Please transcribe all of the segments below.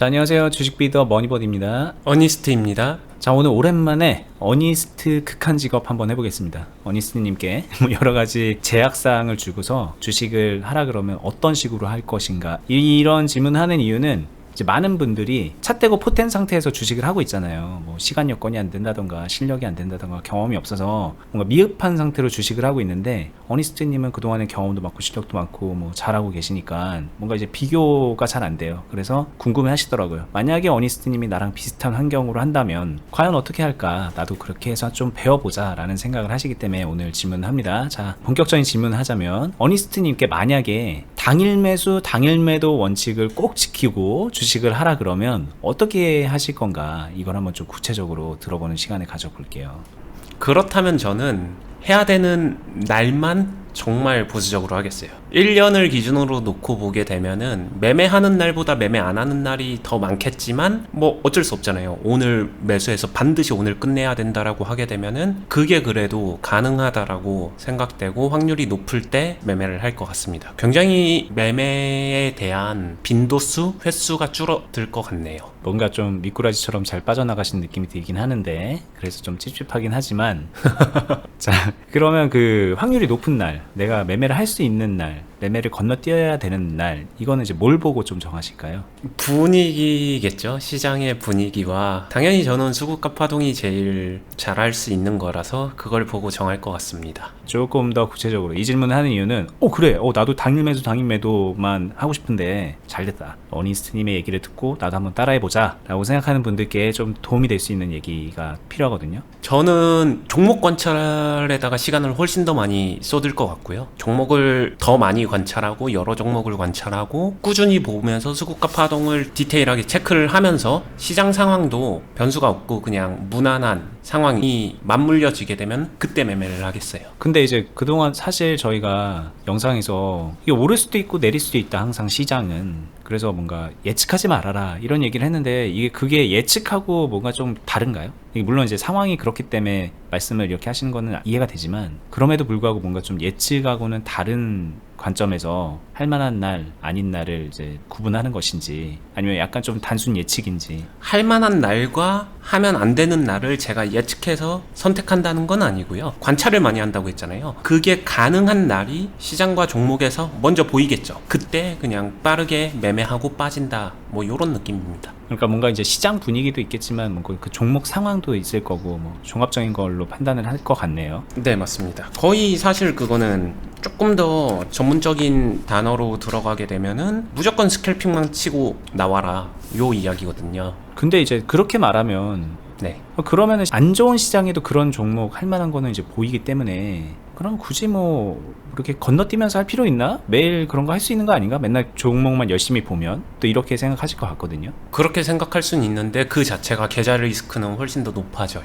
자, 안녕하세요. 주식비더 머니버드입니다. 어니스트입니다. 자, 오늘 오랜만에 어니스트 극한 직업 한번 해보겠습니다. 어니스트님께 뭐 여러 가지 제약사항을 주고서 주식을 하라 그러면 어떤 식으로 할 것인가. 이- 이런 질문하는 이유는 이제 많은 분들이 차 떼고 포텐 상태에서 주식을 하고 있잖아요. 뭐 시간 여건이 안 된다던가 실력이 안 된다던가 경험이 없어서 뭔가 미흡한 상태로 주식을 하고 있는데 어니스트님은 그동안에 경험도 많고 실력도 많고 뭐 잘하고 계시니까 뭔가 이제 비교가 잘 안 돼요. 그래서 궁금해 하시더라고요. 만약에 어니스트님이 나랑 비슷한 환경으로 한다면 과연 어떻게 할까? 나도 그렇게 해서 좀 배워보자 라는 생각을 하시기 때문에 오늘 질문을 합니다. 자, 본격적인 질문을 하자면 어니스트님께 만약에 당일 매수, 당일 매도 원칙을 꼭 지키고 주식을 하라 그러면 어떻게 하실 건가? 이걸 한번 좀 구체적으로 들어보는 시간을 가져볼게요. 그렇다면 저는 해야 되는 날만 정말 보수적으로 하겠어요. 1년을 기준으로 놓고 보게 되면은 매매하는 날보다 매매 안 하는 날이 더 많겠지만 뭐 어쩔 수 없잖아요. 오늘 매수해서 반드시 오늘 끝내야 된다라고 하게 되면은 그게 그래도 가능하다라고 생각되고 확률이 높을 때 매매를 할 것 같습니다. 굉장히 매매에 대한 빈도수, 횟수가 줄어들 것 같네요. 뭔가 좀 미꾸라지처럼 잘 빠져나가신 느낌이 들긴 하는데 그래서 좀 찝찝하긴 하지만 자 그러면 그 확률이 높은 날 내가 매매를 할 수 있는 날 매매를 건너뛰어야 되는 날 이거는 이제 뭘 보고 좀 정하실까요? 분위기겠죠. 시장의 분위기와 당연히 저는 수급과 파동이 제일 잘할 수 있는 거라서 그걸 보고 정할 것 같습니다. 조금 더 구체적으로 이 질문을 하는 이유는 어 그래 어 나도 당일 매수 당일 매도만 하고 싶은데 잘 됐다 어니스트님의 얘기를 듣고 나도 한번 따라해보자 라고 생각하는 분들께 좀 도움이 될 수 있는 얘기가 필요하거든요 저는 종목 관찰에다가 시간을 훨씬 더 많이 쏟을 것 같고요. 종목을 더 많이 관찰하고 여러 종목을 관찰하고 꾸준히 보면서 수급과 파동을 디테일하게 체크를 하면서 시장 상황도 변수가 없고 그냥 무난한 상황이 맞물려지게 되면 그때 매매를 하겠어요. 근데 이제 그동안 사실 저희가 영상에서 이게 오를 수도 있고 내릴 수도 있다 항상 시장은 그래서 뭔가 예측하지 말아라 이런 얘기를 했는데 이게 그게 예측하고 뭔가 좀 다른가요? 물론 이제 상황이 그렇기 때문에 말씀을 이렇게 하시는 거는 이해가 되지만 그럼에도 불구하고 뭔가 좀 예측하고는 다른 관점에서 할 만한 날 아닌 날을 이제 구분하는 것인지 아니면 약간 좀 단순 예측인지 할 만한 날과 하면 안 되는 날을 제가 예측해서 선택한다는 건 아니고요. 관찰을 많이 한다고 했잖아요. 그게 가능한 날이 시장과 종목에서 먼저 보이겠죠. 그때 그냥 빠르게 매매하고 빠진다. 뭐 요런 느낌입니다. 그러니까 뭔가 이제 시장 분위기도 있겠지만 뭔가 그 종목 상황도 있을 거고 뭐 종합적인 걸로 판단을 할 것 같네요. 네, 맞습니다. 거의 사실 그거는 조금 더 전문적인 단어로 들어가게 되면은 무조건 스캘핑만 치고 나와라. 요 이야기거든요. 근데 이제 그렇게 말하면 네. 그러면은 안 좋은 시장에도 그런 종목 할 만한 거는 이제 보이기 때문에 그럼 굳이 뭐 이렇게 건너뛰면서 할 필요 있나? 매일 그런 거 할 수 있는 거 아닌가? 맨날 종목만 열심히 보면 또 이렇게 생각하실 것 같거든요. 그렇게 생각할 수는 있는데 그 자체가 계좌 리스크는 훨씬 더 높아져요.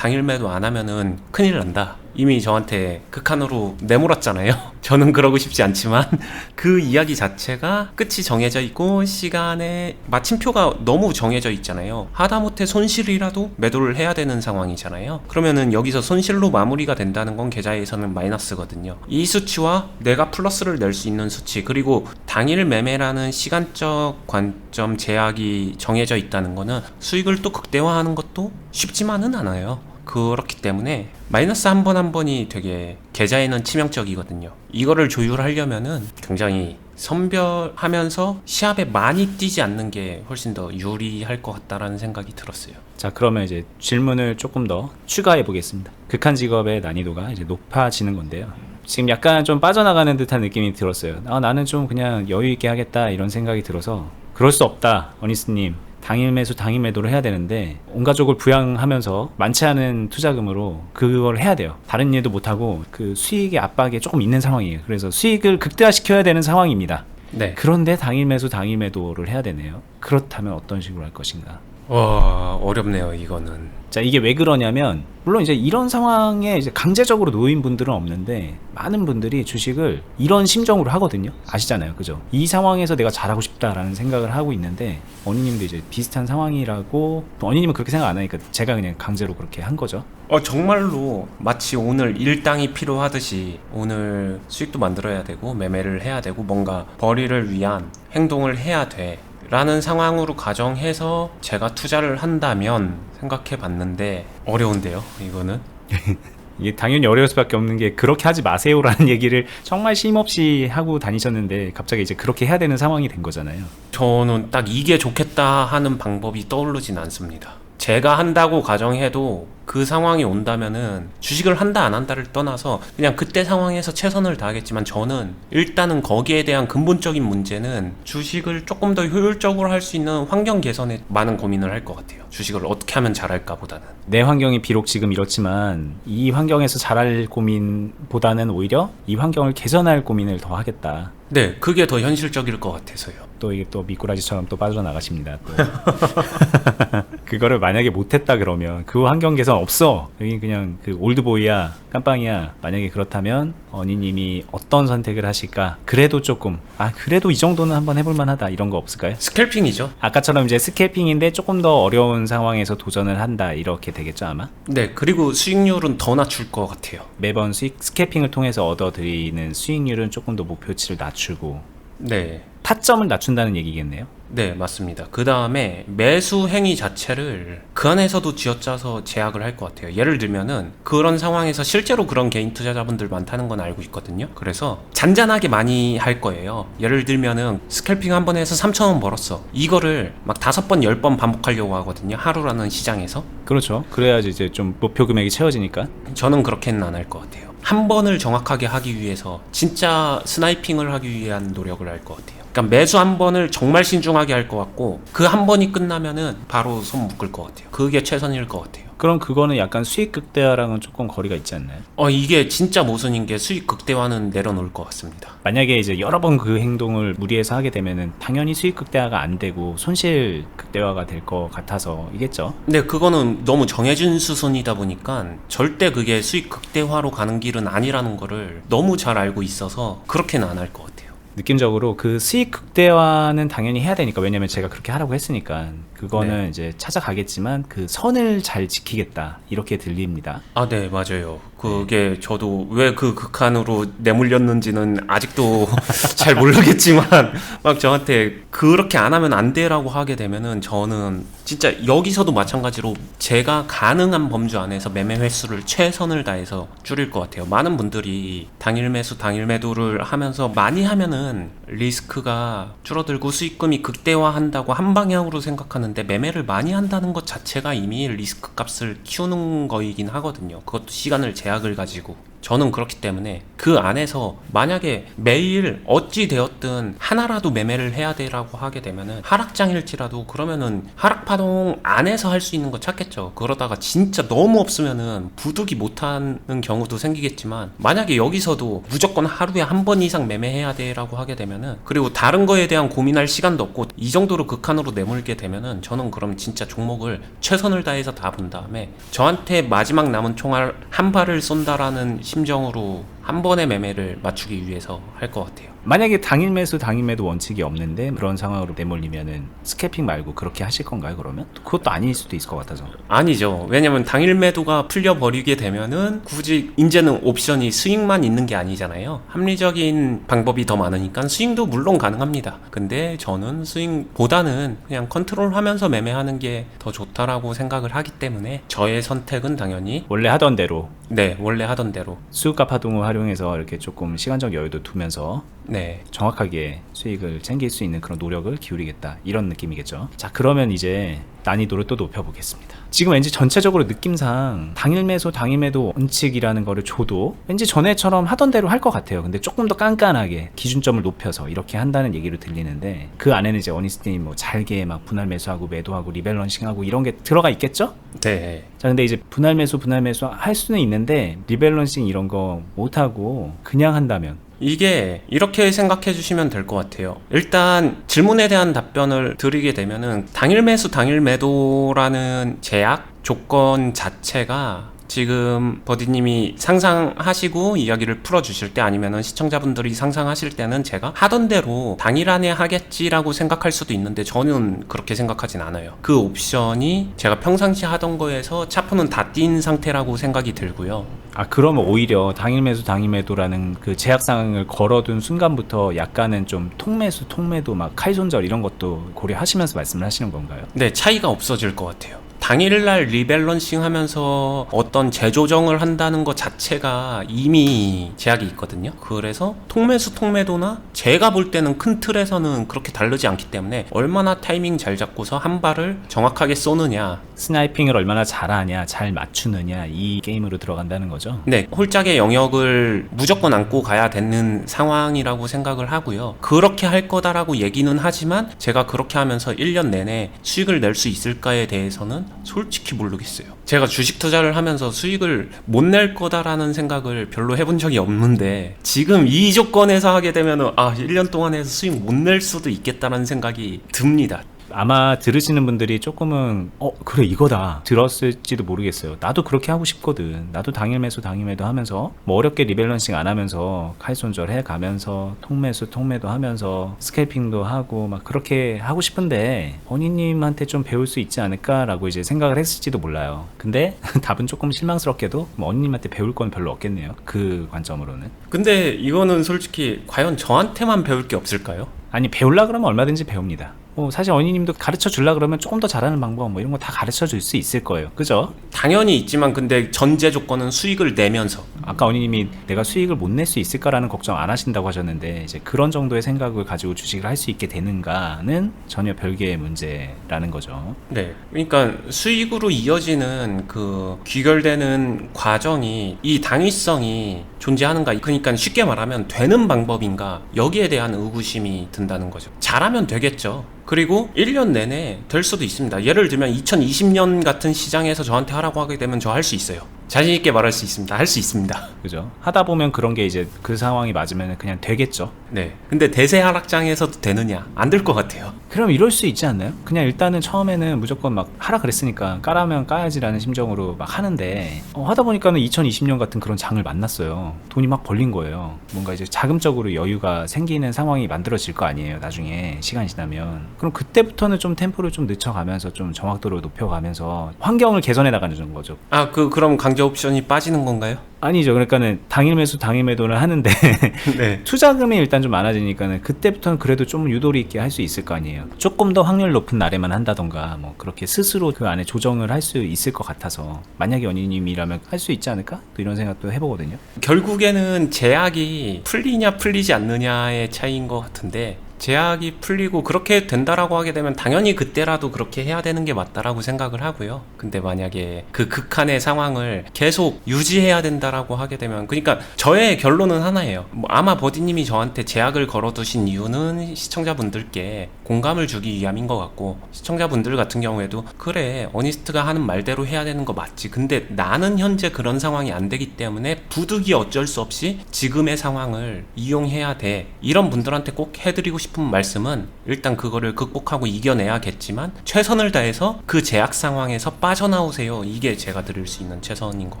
당일 매도 안 하면은 큰일 난다. 이미 저한테 극한으로 내몰았잖아요. 저는 그러고 싶지 않지만 그 이야기 자체가 끝이 정해져 있고 시간에 마침표가 너무 정해져 있잖아요. 하다못해 손실이라도 매도를 해야 되는 상황이잖아요. 그러면은 여기서 손실로 마무리가 된다는 건 계좌에서는 마이너스거든요. 이 수치와 내가 플러스를 낼 수 있는 수치 그리고 당일 매매라는 시간적 관점 제약이 정해져 있다는 거는 수익을 또 극대화하는 것도 쉽지만은 않아요. 그렇기 때문에 마이너스 한 번 한 번이 되게 계좌에는 치명적이거든요. 이거를 조율하려면은 굉장히 선별하면서 시합에 많이 뛰지 않는 게 훨씬 더 유리할 것 같다라는 생각이 들었어요. 자, 그러면 이제 질문을 조금 더 추가해 보겠습니다. 극한 직업의 난이도가 이제 높아지는 건데요. 지금 약간 좀 빠져나가는 듯한 느낌이 들었어요. 아, 나는 좀 그냥 여유 있게 하겠다 이런 생각이 들어서 그럴 수 없다, 어니스님. 당일 매수 당일 매도를 해야 되는데 온 가족을 부양하면서 많지 않은 투자금으로 그걸 해야 돼요. 다른 일도 못 하고 그 수익의 압박이 조금 있는 상황이에요. 그래서 수익을 극대화시켜야 되는 상황입니다. 네. 그런데 당일 매수 당일 매도를 해야 되네요. 그렇다면 어떤 식으로 할 것인가? 와 어렵네요 이거는. 자 이게 왜 그러냐면 물론 이제 이런 상황에 이제 강제적으로 놓인 분들은 없는데 많은 분들이 주식을 이런 심정으로 하거든요 아시잖아요 그죠 이 상황에서 내가 잘하고 싶다라는 생각을 하고 있는데 어니님도 이제 비슷한 상황이라고 또 어니님은 그렇게 생각 안 하니까 제가 그냥 강제로 그렇게 한 거죠 어 정말로 마치 오늘 일당이 필요하듯이 오늘 수익도 만들어야 되고 매매를 해야 되고 뭔가 벌이를 위한 행동을 해야 돼. 라는 상황으로 가정해서 제가 투자를 한다면 생각해 봤는데 어려운데요, 이거는. 이게 당연히 어려울 수밖에 없는 게 그렇게 하지 마세요라는 얘기를 정말 쉼없이 하고 다니셨는데 갑자기 이제 그렇게 해야 되는 상황이 된 거잖아요. 저는 딱 이게 좋겠다 하는 방법이 떠오르진 않습니다. 제가 한다고 가정해도 그 상황이 온다면은 주식을 한다 안 한다를 떠나서 그냥 그때 상황에서 최선을 다하겠지만 저는 일단은 거기에 대한 근본적인 문제는 주식을 조금 더 효율적으로 할 수 있는 환경 개선에 많은 고민을 할 것 같아요. 주식을 어떻게 하면 잘할까 보다는. 내 환경이 비록 지금 이렇지만 이 환경에서 잘할 고민보다는 오히려 이 환경을 개선할 고민을 더 하겠다. 네, 그게 더 현실적일 것 같아서요. 또 이게 또 미꾸라지처럼 또 빠져나가십니다. 또. 그거를 만약에 못했다 그러면 그 환경 개선 없어. 여기 그냥 그 올드보이야 깜빵이야. 만약에 그렇다면 어니님이 어떤 선택을 하실까? 그래도 조금 아 그래도 이 정도는 한번 해볼 만하다 이런 거 없을까요? 스캘핑이죠. 아까처럼 이제 스케핑인데 조금 더 어려운 상황에서 도전을 한다 이렇게 되겠죠 아마 네, 그리고 수익률은 더 낮출 것 같아요. 매번 수익 스케핑을 통해서 얻어들이는 수익률은 조금 더 목표치를 낮추고 네, 타점을 낮춘다는 얘기겠네요. 네, 맞습니다. 그 다음에 매수 행위 자체를 그 안에서도 쥐어짜서 제약을 할 것 같아요. 예를 들면은 그런 상황에서 실제로 그런 개인 투자자분들 많다는 건 알고 있거든요. 그래서 잔잔하게 많이 할 거예요. 예를 들면은 스캘핑 한 번 해서 3,000원 벌었어. 이거를 막 다섯 번, 열 번 반복하려고 하거든요. 하루라는 시장에서. 그렇죠. 그래야지 이제 좀 목표 금액이 채워지니까. 저는 그렇게는 안 할 것 같아요. 한 번을 정확하게 하기 위해서 진짜 스나이핑을 하기 위한 노력을 할 것 같아요. 그러니까 매수 한 번을 정말 신중하게 할 것 같고 그 한 번이 끝나면은 바로 손 묶을 것 같아요. 그게 최선일 것 같아요. 그럼 그거는 약간 수익 극대화랑은 조금 거리가 있지 않나요? 어 이게 진짜 모순인 게 수익 극대화는 내려놓을 것 같습니다. 만약에 이제 여러 번 그 행동을 무리해서 하게 되면은 당연히 수익 극대화가 안 되고 손실 극대화가 될 것 같아서 이겠죠. 근데 그거는 너무 정해진 수순이다 보니까 절대 그게 수익 극대화로 가는 길은 아니라는 거를 너무 잘 알고 있어서 그렇게는 안 할 것 같아요. 느낌적으로 그 수익 극대화는 당연히 해야 되니까 왜냐면 제가 그렇게 하라고 했으니까 그거는 이제 찾아가겠지만 그 선을 잘 지키겠다 이렇게 들립니다. 아, 네, 맞아요. 그게 저도 왜 그 극한으로 내몰렸는지는 아직도 잘 모르겠지만 막 저한테 그렇게 안 하면 안 돼라고 하게 되면은 저는 진짜 여기서도 마찬가지로 제가 가능한 범주 안에서 매매 횟수를 최선을 다해서 줄일 것 같아요. 많은 분들이 당일 매수, 당일 매도를 하면서 많이 하면은 리스크가 줄어들고 수익금이 극대화한다고 한 방향으로 생각하는데 매매를 많이 한다는 것 자체가 이미 리스크 값을 키우는 거이긴 하거든요. 그것도 시간을 제약을 가지고. 저는 그렇기 때문에 그 안에서 만약에 매일 어찌 되었든 하나라도 매매를 해야 되라고 하게 되면은 하락장일지라도 그러면은 하락파동 안에서 할 수 있는 거 찾겠죠. 그러다가 진짜 너무 없으면은 부득이 못하는 경우도 생기겠지만 만약에 여기서도 무조건 하루에 한 번 이상 매매해야 돼라고 하게 되면은 그리고 다른 거에 대한 고민할 시간도 없고 이 정도로 극한으로 내몰게 되면은 저는 그럼 진짜 종목을 최선을 다해서 다 본 다음에 저한테 마지막 남은 총알 한 발을 쏜다라는 심정으로 한 번의 매매를 맞추기 위해서 할 것 같아요. 만약에 당일 매수 당일 매도 원칙이 없는데 그런 상황으로 내몰리면은 스캐핑 말고 그렇게 하실 건가요 그러면? 그것도 아닐 수도 있을 것 같아서 아니죠. 왜냐면 당일 매도가 풀려 버리게 되면은 굳이 이제는 옵션이 스윙만 있는 게 아니잖아요. 합리적인 방법이 더 많으니까 스윙도 물론 가능합니다. 근데 저는 스윙보다는 그냥 컨트롤하면서 매매하는 게 더 좋다라고 생각을 하기 때문에 저의 선택은 당연히 원래 하던 대로 네 원래 하던 대로 수급가 파동을 활용해서 이렇게 조금 시간적 여유도 두면서 네 정확하게 수익을 챙길 수 있는 그런 노력을 기울이겠다 이런 느낌이겠죠 자 그러면 이제 난이도를 또 높여보겠습니다 지금 왠지 전체적으로 느낌상 당일 매수 당일 매도 원칙이라는 거를 줘도 왠지 전에처럼 하던 대로 할 것 같아요 근데 조금 더 깐깐하게 기준점을 높여서 이렇게 한다는 얘기를 들리는데 그 안에는 이제 어니스트님 뭐 잘게 막 분할 매수하고 매도하고 리밸런싱하고 이런 게 들어가 있겠죠? 네. 자 근데 이제 분할 매수 분할 매수 할 수는 있는데 리밸런싱 이런 거 못하고 그냥 한다면 이게 이렇게 생각해 주시면 될 것 같아요. 일단 질문에 대한 답변을 드리게 되면은 당일 매수 당일 매도라는 제약 조건 자체가 지금 버디님이 상상하시고 이야기를 풀어주실 때 아니면은 시청자분들이 상상하실 때는 제가 하던 대로 당일 안에 하겠지라고 생각할 수도 있는데 저는 그렇게 생각하진 않아요. 그 옵션이 제가 평상시 하던 거에서 차프는 다띈 상태라고 생각이 들고요. 아 그러면 오히려 당일 매수 당일 매도라는 그 제약 상황을 걸어둔 순간부터 약간은 좀 통매수 통매도 막 칼손절 이런 것도 고려하시면서 말씀을 하시는 건가요? 네, 차이가 없어질 것 같아요. 당일날 리밸런싱 하면서 어떤 재조정을 한다는 것 자체가 이미 제약이 있거든요. 그래서 통매수 통매도나 제가 볼 때는 큰 틀에서는 그렇게 다르지 않기 때문에 얼마나 타이밍 잘 잡고서 한 발을 정확하게 쏘느냐. 스나이핑을 얼마나 잘하냐 잘 맞추느냐 이 게임으로 들어간다는 거죠. 네, 홀짝의 영역을 무조건 안고 가야 되는 상황이라고 생각을 하고요. 그렇게 할 거다라고 얘기는 하지만 제가 그렇게 하면서 1년 내내 수익을 낼 수 있을까에 대해서는 솔직히 모르겠어요. 제가 주식 투자를 하면서 수익을 못 낼 거다라는 생각을 별로 해본 적이 없는데 지금 이 조건에서 하게 되면은 아, 1년 동안 해서 수익 못 낼 수도 있겠다라는 생각이 듭니다. 아마 들으시는 분들이 조금은 어 그래 이거다 들었을지도 모르겠어요. 나도 그렇게 하고 싶거든. 나도 당일 매수 당일 매도 하면서 뭐 어렵게 리밸런싱 안 하면서 칼 손절 해 가면서 통매수 통매도 하면서 스캘핑도 하고 막 그렇게 하고 싶은데 언니님한테 좀 배울 수 있지 않을까라고 이제 생각을 했을지도 몰라요. 근데 답은 조금 실망스럽게도 뭐 언니님한테 배울 건 별로 없겠네요. 그 관점으로는. 근데 이거는 솔직히 과연 저한테만 배울 게 없을까요? 아니 배울라 그러면 얼마든지 배웁니다. 뭐 사실 언니님도 가르쳐 줄라 그러면 조금 더 잘하는 방법 뭐 이런 거 다 가르쳐 줄 수 있을 거예요. 그죠? 당연히 있지만 근데 전제 조건은 수익을 내면서 아까 언니님이 내가 수익을 못 낼 수 있을까라는 걱정 안 하신다고 하셨는데 이제 그런 정도의 생각을 가지고 주식을 할 수 있게 되는가는 전혀 별개의 문제라는 거죠. 네. 그러니까 수익으로 이어지는 그 귀결되는 과정이 이 당위성이 존재하는가. 그러니까 쉽게 말하면 되는 방법인가. 여기에 대한 의구심이 든다는 거죠. 잘하면 되겠죠. 그리고 1년 내내 될 수도 있습니다. 예를 들면 2020년 같은 시장에서 저한테 하라고 하게 되면 저 할 수 있어요. 자신 있게 말할 수 있습니다. 할 수 있습니다. 그죠? 하다 보면 그런 게 이제 그 상황이 맞으면 그냥 되겠죠. 네. 근데 대세 하락장에서도 되느냐? 안 될 것 같아요. 그럼 이럴 수 있지 않나요? 그냥 일단은 처음에는 무조건 막 하라 그랬으니까 까라면 까야지라는 심정으로 막 하는데 어, 하다 보니까는 2020년 같은 그런 장을 만났어요. 돈이 막 벌린 거예요. 뭔가 이제 자금적으로 여유가 생기는 상황이 만들어질 거 아니에요. 나중에 시간이 지나면 그럼 그때부터는 좀 템포를 좀 늦춰가면서 좀 정확도를 높여가면서 환경을 개선해 나가는 거죠. 아, 그 그럼 강제 옵션이 빠지는 건가요? 아니죠. 그러니까는 당일 매수 당일 매도를 하는데 네. 투자금이 일단 좀 많아지니까는 그때부터는 그래도 좀 유도리 있게 할 수 있을 거 아니에요. 조금 더 확률 높은 날에만 한다던가 뭐 그렇게 스스로 그 안에 조정을 할 수 있을 것 같아서 만약에 연인님이라면 할 수 있지 않을까? 또 이런 생각도 해보거든요. 결국에는 제약이 풀리냐 풀리지 않느냐의 차이인 것 같은데 제약이 풀리고 그렇게 된다라고 하게 되면 당연히 그때라도 그렇게 해야 되는 게 맞다라고 생각을 하고요. 근데 만약에 그 극한의 상황을 계속 유지해야 된다라고 하게 되면 그러니까 저의 결론은 하나예요. 뭐 아마 버디님이 저한테 제약을 걸어두신 이유는 시청자분들께 공감을 주기 위함인 것 같고 시청자분들 같은 경우에도 그래 어니스트가 하는 말대로 해야 되는 거 맞지. 근데 나는 현재 그런 상황이 안 되기 때문에 부득이 어쩔 수 없이 지금의 상황을 이용해야 돼. 이런 분들한테 꼭 해드리고 싶은 말씀은 일단 그거를 극복하고 이겨내야겠지만 최선을 다해서 그 제약 상황에서 빠져나오세요. 이게 제가 드릴 수 있는 최선인 것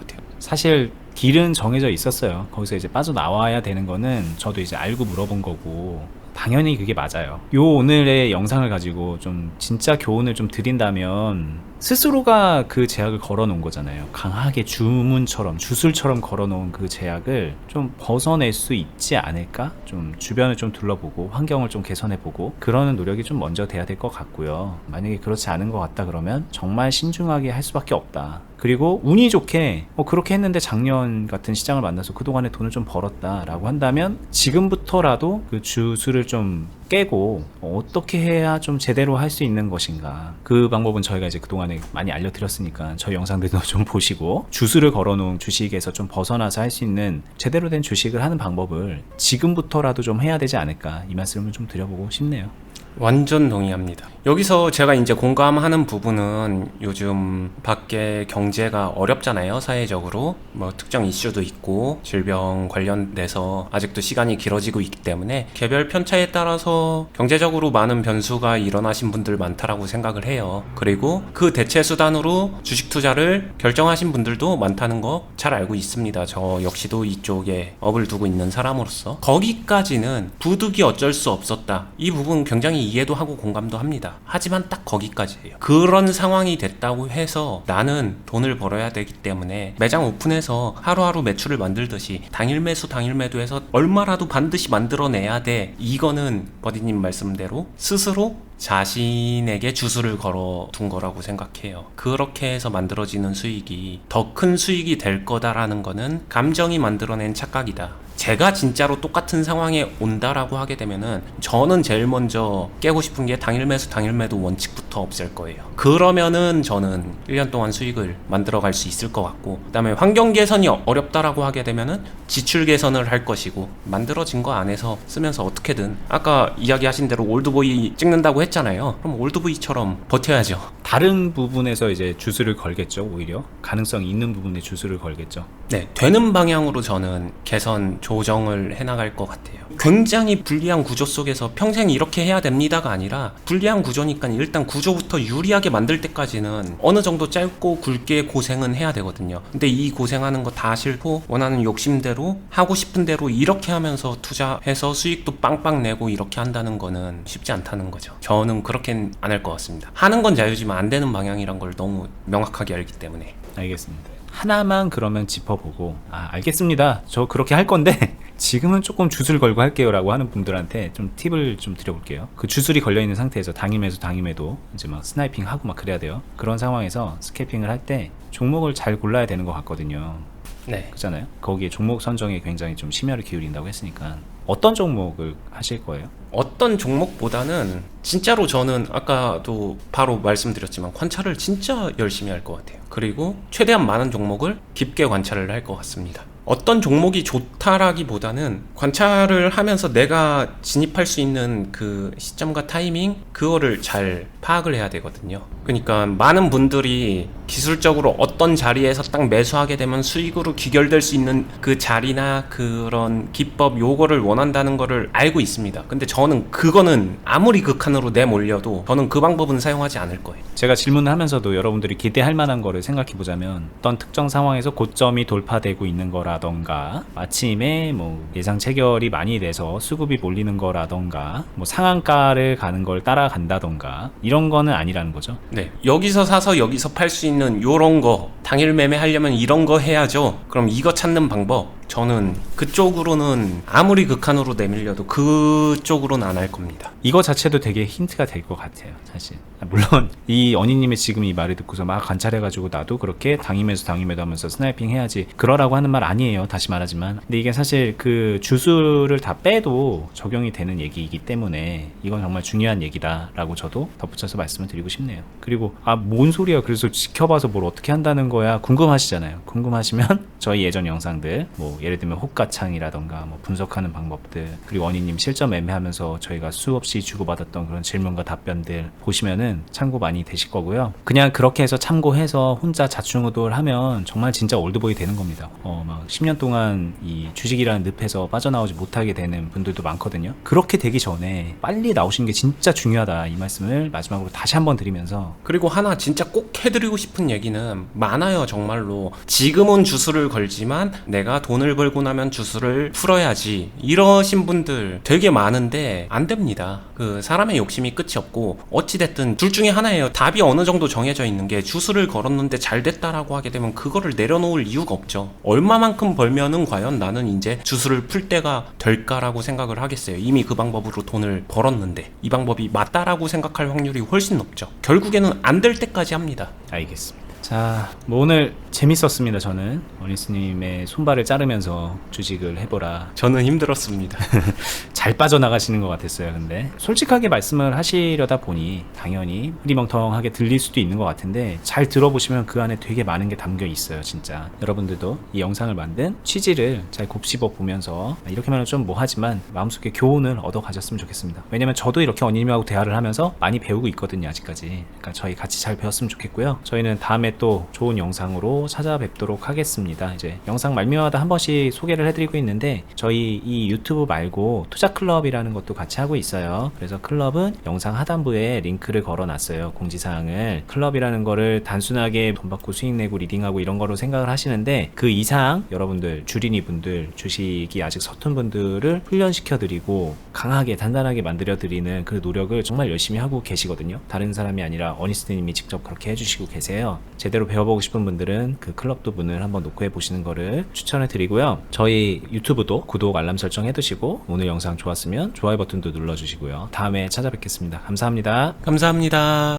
같아요. 사실 길은 정해져 있었어요. 거기서 이제 빠져나와야 되는 거는 저도 이제 알고 물어본 거고 당연히 그게 맞아요. 요 오늘의 영상을 가지고 좀 진짜 교훈을 좀 드린다면 스스로가 그 제약을 걸어 놓은 거잖아요. 강하게 주문처럼 주술처럼 걸어 놓은 그 제약을 좀 벗어낼 수 있지 않을까? 좀 주변을 좀 둘러보고 환경을 좀 개선해 보고 그러는 노력이 좀 먼저 돼야 될 것 같고요. 만약에 그렇지 않은 것 같다 그러면 정말 신중하게 할 수밖에 없다. 그리고 운이 좋게 뭐 그렇게 했는데 작년 같은 시장을 만나서 그동안에 돈을 좀 벌었다라고 한다면 지금부터라도 그 주술을 좀 깨고 어떻게 해야 좀 제대로 할 수 있는 것인가. 그 방법은 저희가 이제 그동안에 많이 알려드렸으니까 저희 영상들도 좀 보시고 주술을 걸어놓은 주식에서 좀 벗어나서 할 수 있는 제대로 된 주식을 하는 방법을 지금부터라도 좀 해야 되지 않을까. 이 말씀을 좀 드려보고 싶네요. 완전 동의합니다. 여기서 제가 이제 공감하는 부분은 요즘 밖에 경제가 어렵잖아요, 사회적으로. 뭐 특정 이슈도 있고, 질병 관련돼서 아직도 시간이 길어지고 있기 때문에 개별 편차에 따라서 경제적으로 많은 변수가 일어나신 분들 많다라고 생각을 해요. 그리고 그 대체 수단으로 주식 투자를 결정하신 분들도 많다는 거 잘 알고 있습니다. 저 역시도 이쪽에 업을 두고 있는 사람으로서. 거기까지는 부득이 어쩔 수 없었다. 이 부분 굉장히 이해도 하고 공감도 합니다. 하지만 딱 거기까지예요. 그런 상황이 됐다고 해서 나는 돈을 벌어야 되기 때문에 매장 오픈해서 하루하루 매출을 만들듯이 당일 매수 당일 매도해서 얼마라도 반드시 만들어내야 돼. 이거는 버디님 말씀대로 스스로 자신에게 주술을 걸어 둔 거라고 생각해요. 그렇게 해서 만들어지는 수익이 더 큰 수익이 될 거다라는 거는 감정이 만들어낸 착각이다. 제가 진짜로 똑같은 상황에 온다라고 하게 되면은 저는 제일 먼저 깨고 싶은 게 당일 매수 당일 매도 원칙부터 없앨 거예요. 그러면은 저는 1년 동안 수익을 만들어 갈 수 있을 것 같고 그다음에 환경 개선이 어- 어렵다라고 하게 되면은 지출 개선을 할 것이고 만들어진 거 안에서 쓰면서 어떻게든 아까 이야기하신 대로 올드보이 찍는다고 했잖아요. 그럼 올드보이처럼 버텨야죠. 다른 부분에서 이제 주술을 걸겠죠. 오히려 가능성이 있는 부분에 주술을 걸겠죠. 네, 되는 방향으로 저는 개선 조정을 해나갈 것 같아요. 굉장히 불리한 구조 속에서 평생 이렇게 해야 됩니다가 아니라 불리한 구조니까 일단 구조부터 유리하게 만들 때까지는 어느 정도 짧고 굵게 고생은 해야 되거든요. 근데 이 고생하는 거 다 싫고 원하는 욕심대로 하고 싶은 대로 이렇게 하면서 투자해서 수익도 빵빵 내고 이렇게 한다는 거는 쉽지 않다는 거죠. 저는 그렇게는 안 할 것 같습니다. 하는 건 자유지만 안 되는 방향이란 걸 너무 명확하게 알기 때문에. 알겠습니다. 하나만 그러면 짚어보고 아 알겠습니다. 저 그렇게 할 건데 지금은 조금 주술 걸고 할게요 라고 하는 분들한테 좀 팁을 좀 드려볼게요. 그 주술이 걸려 있는 상태에서 당임에도 당임에도 이제 막 스나이핑 하고 막 그래야 돼요. 그런 상황에서 스캐핑을 할 때 종목을 잘 골라야 되는 것 같거든요. 네. 그잖아요. 거기에 종목 선정에 굉장히 좀 심혈을 기울인다고 했으니까 어떤 종목을 하실 거예요? 어떤 종목보다는 진짜로 저는 아까도 바로 말씀드렸지만 관찰을 진짜 열심히 할 것 같아요. 그리고 최대한 많은 종목을 깊게 관찰을 할 것 같습니다. 어떤 종목이 좋다라기보다는 관찰을 하면서 내가 진입할 수 있는 그 시점과 타이밍 그거를 잘 파악을 해야 되거든요. 그러니까 많은 분들이 기술적으로 어떤 자리에서 딱 매수하게 되면 수익으로 귀결될 수 있는 그 자리나 그런 기법 요거를 원한다는 거를 알고 있습니다. 근데 저는 그거는 아무리 극한으로 내몰려도 저는 그 방법은 사용하지 않을 거예요. 제가 질문을 하면서도 여러분들이 기대할 만한 거를 생각해 보자면 어떤 특정 상황에서 고점이 돌파되고 있는 거라 던가 마침에 뭐 예상 체결이 많이 돼서 수급이 몰리는 거라던가 뭐 상한가를 가는 걸 따라간다던가 이런 거는 아니라는 거죠. 네. 여기서 사서 여기서 팔 수 있는 요런 거 당일 매매하려면 이런 거 해야죠. 그럼 이거 찾는 방법 저는 그쪽으로는 아무리 극한으로 내밀려도 그쪽으로는 안 할 겁니다. 이거 자체도 되게 힌트가 될 것 같아요, 사실. 아, 물론 이 언니님의 지금 이 말을 듣고서 막 관찰해가지고 나도 그렇게 당임에서 당임에도 하면서 스나이핑 해야지 그러라고 하는 말 아니에요. 다시 말하지만. 근데 이게 사실 그 주술을 다 빼도 적용이 되는 얘기이기 때문에 이건 정말 중요한 얘기다라고 저도 덧붙여서 말씀을 드리고 싶네요. 그리고 아 뭔 소리야? 그래서 지켜봐서 뭘 어떻게 한다는 거야? 궁금하시잖아요. 궁금하시면 저희 예전 영상들 뭐 예를 들면 호가창이라던가 뭐 분석하는 방법들 그리고 원희님 실전 매매하면서 저희가 수없이 주고받았던 그런 질문과 답변들 보시면은 참고 많이 되실 거고요. 그냥 그렇게 해서 참고해서 혼자 자충우돌 하면 정말 진짜 올드보이 되는 겁니다. 어, 막 10년 동안 이 주식이라는 늪에서 빠져나오지 못하게 되는 분들도 많거든요. 그렇게 되기 전에 빨리 나오시는 게 진짜 중요하다. 이 말씀을 마지막으로 다시 한번 드리면서 그리고 하나 진짜 꼭 해드리고 싶은 얘기는 많아요 정말로 지금은 주술을 걸지만 내가 돈을 벌고 나면 주술을 풀어야지 이러신 분들 되게 많은데 안 됩니다. 그 사람의 욕심이 끝이 없고 어찌됐든 둘 중에 하나예요. 답이 어느 정도 정해져 있는 게 주술을 걸었는데 잘 됐다라고 하게 되면 그거를 내려놓을 이유가 없죠. 얼마만큼 벌면은 과연 나는 이제 주술을 풀 때가 될까라고 생각을 하겠어요. 이미 그 방법으로 돈을 벌었는데. 이 방법이 맞다라고 생각할 확률이 훨씬 높죠. 결국에는 안 될 때까지 합니다. 알겠습니다. 자, 뭐 오늘 재밌었습니다. 저는 원희스님의 손발을 자르면서 주식을 해보라 저는 힘들었습니다 잘 빠져나가시는 것 같았어요. 근데 솔직하게 말씀을 하시려다 보니 당연히 흐리멍텅하게 들릴 수도 있는 것 같은데 잘 들어보시면 그 안에 되게 많은 게 담겨 있어요. 진짜 여러분들도 이 영상을 만든 취지를 잘 곱씹어 보면서 이렇게 말하면 좀 뭐하지만 마음속에 교훈을 얻어 가졌으면 좋겠습니다. 왜냐면 저도 이렇게 언니님하고 대화를 하면서 많이 배우고 있거든요. 아직까지. 그러니까 저희 같이 잘 배웠으면 좋겠고요. 저희는 다음에 또 좋은 영상으로 찾아뵙도록 하겠습니다. 이제 영상 말미마다 한 번씩 소개를 해드리고 있는데 저희 이 유튜브 말고 투자 클럽이라는 것도 같이 하고 있어요. 그래서 클럽은 영상 하단부에 링크를 걸어놨어요. 공지사항을 클럽이라는 거를 단순하게 돈 받고 수익 내고 리딩하고 이런 거로 생각을 하시는데 그 이상 여러분들 주린이 분들 주식이 아직 서툰 분들을 훈련시켜 드리고 강하게 단단하게 만들어 드리는 그 노력을 정말 열심히 하고 계시거든요. 다른 사람이 아니라 어니스트님이 직접 그렇게 해주시고 계세요. 제대로 배워보고 싶은 분들은 그 클럽도 문을 한번 놓고 해보시는 거를 추천을 드리고요. 저희 유튜브도 구독 알람 설정 해두시고 오늘 영상 좋았으면 좋아요 버튼도 눌러주시고요. 다음에 찾아뵙겠습니다. 감사합니다. 감사합니다.